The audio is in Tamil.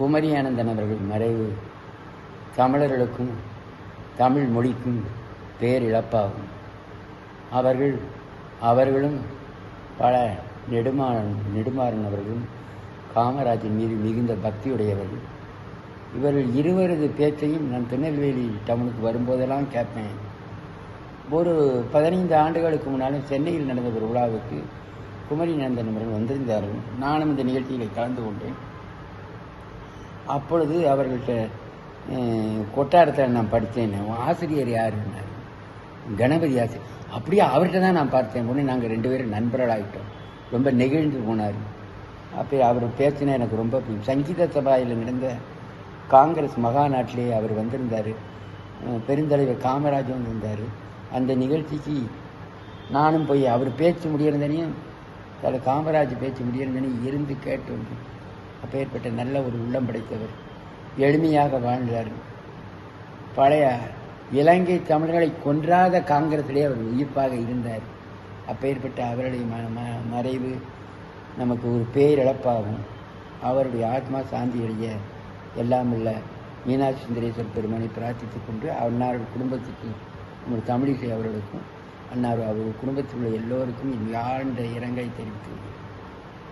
குமரி ஆனந்தன் அவர்கள் மறைவு. தமிழர்களுக்கும் தமிழ் மொழிக்கும் பேரிழப்பாகும் அவர்கள் அவர்களும் பல நெடுமாறன் நெடுமாறன் அவர்களும் காமராஜன் மீது மிகுந்த பக்தியுடையவர்கள். இவர்கள் இருவரது பேச்சையும் நான் திருநெல்வேலி டவுனுக்கு வரும்போதெல்லாம் கேட்பேன். ஒரு பதினைந்து ஆண்டுகளுக்கு முன்னாலும் சென்னையில் நடந்த ஒரு விழாவுக்கு குமரி நந்தன் அவர்கள் வந்திருந்தார்கள். நானும் இந்த நிகழ்ச்சியில் கலந்து கொண்டேன். அப்பொழுது அவர்கள்ட்ட கொட்டாரத்தில் நான் படித்தேன் ஆசிரியர் யாருன்னார் கணபதி ஆசிரியர். அப்படியே அவர்கிட்ட தான் நான் பார்த்தேன் உடனே நாங்கள் ரெண்டு பேரும் நண்பர்களாகிட்டோம் ரொம்ப நெகிழ்ந்து போனார். அப்போ அவர் பேசினா எனக்கு ரொம்ப பிடிக்கும். சங்கீத சபாயில் நடந்த காங்கிரஸ் மகாநாட்டிலே அவர் வந்திருந்தார். பெருந்தலைவர் காமராஜ் வந்திருந்தார். அந்த நிகழ்ச்சிக்கு நானும் போய் அவர் பேச்சு முடியிருந்தனையும் தலை காமராஜ் பேச்சு முடியிருந்தனையும் இருந்து கேட்டு அப்பேற்பட்ட நல்ல ஒரு உள்ளம் படைத்தவர். எளிமையாக வாழ்ந்தார். பழைய இலங்கை தமிழர்களை கொன்றாத காங்கிரத்திலே அவர் உயிர்ப்பாக இருந்தார். அப்பேற்பட்ட அவருடைய ம- மறைவு நமக்கு ஒரு பேரிழப்பாகும். அவருடைய ஆத்மா சாந்தி அடைய எல்லாம் உள்ள மீனாட்சி சுந்தரேஸ்வர் பெருமானை பிரார்த்தித்துக் கொண்டு அன்னாருடைய குடும்பத்துக்கு நம்முடைய தமிழிசை அவர்களுக்கும் அன்னார் அவர் குடும்பத்தில் உள்ள எல்லோருக்கும் என் ஆழ்ந்த இரங்கலை தெரிவித்துள்ளேன்